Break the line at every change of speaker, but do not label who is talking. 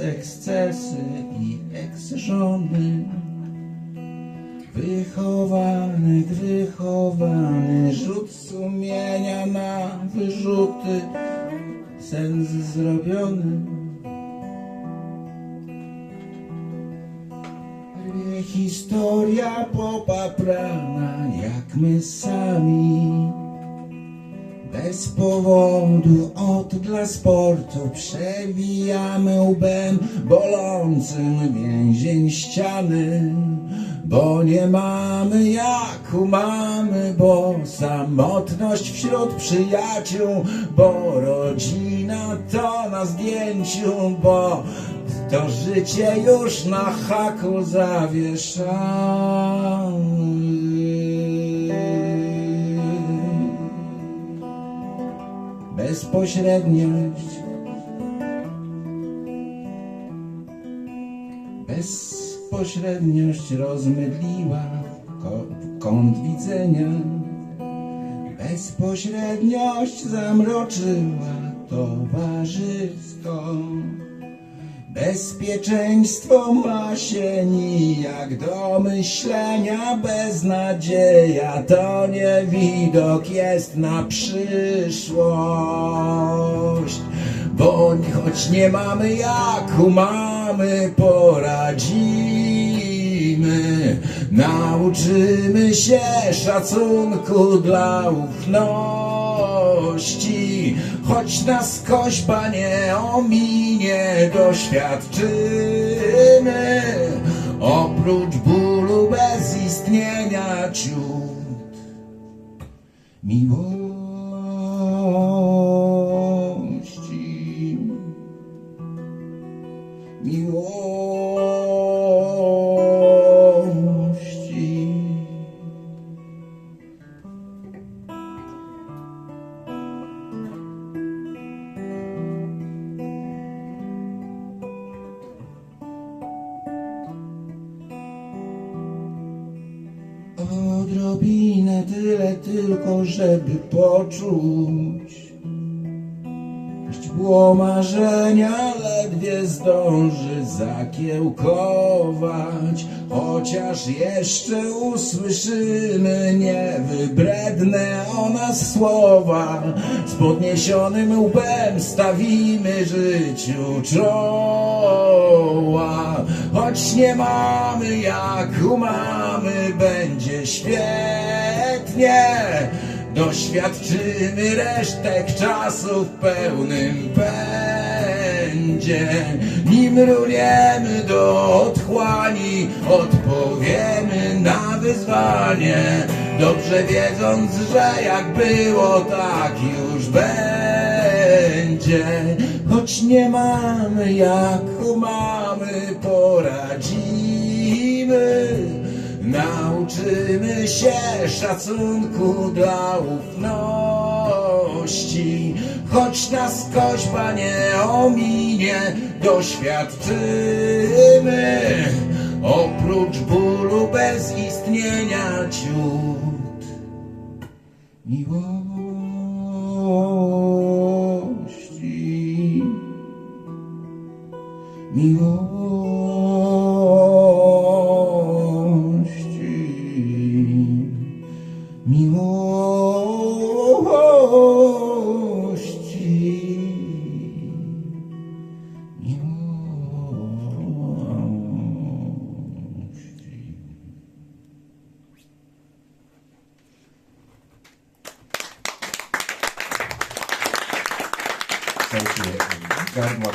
ekscesy i eks-żony. Wychowany, wychowany, rzut sumienia na wyrzuty, sens zrobiony. Historia popaprana, jak my sami. Bez powodu od dla sportu przewijamy łbem bolącym więzień ściany. Bo nie mamy jak mamy, bo samotność wśród przyjaciół, bo rodzina to na zdjęciu, bo to życie już na haku zawieszamy. Bezpośredniość Bezpośredniość rozmydliła kąt widzenia. Bezpośredniość zamroczyła towarzysko Bezpieczeństwo ma się nijak do myślenia Beznadzieja to nie widok jest na przyszłość. Bo choć nie mamy jak mamy poradzimy. Nauczymy się szacunku dla ufności Choć nas koźba nie ominie Doświadczymy. Oprócz bólu bez istnienia ciut Miłości. Miłości Odrobinę tyle tylko, żeby poczuć. Źdźbło marzenia ledwie zdąży zakiełkować. Chociaż jeszcze usłyszymy niewybredne o nas słowa. Z podniesionym łbem stawimy życiu czoła. Choć nie mamy jak umamy, będzie świetnie Doświadczymy resztek czasu w pełnym pędzie Nim runiemy do otchłani Odpowiemy na wyzwanie. Dobrze wiedząc, że jak było tak już będzie. Choć nie mamy jak mamy poradzimy Nauczymy się szacunku dla ufności. Choć nas koźba nie ominie Doświadczymy Oprócz bólu bez istnienia ciut. Miłości. Miłości
God bless.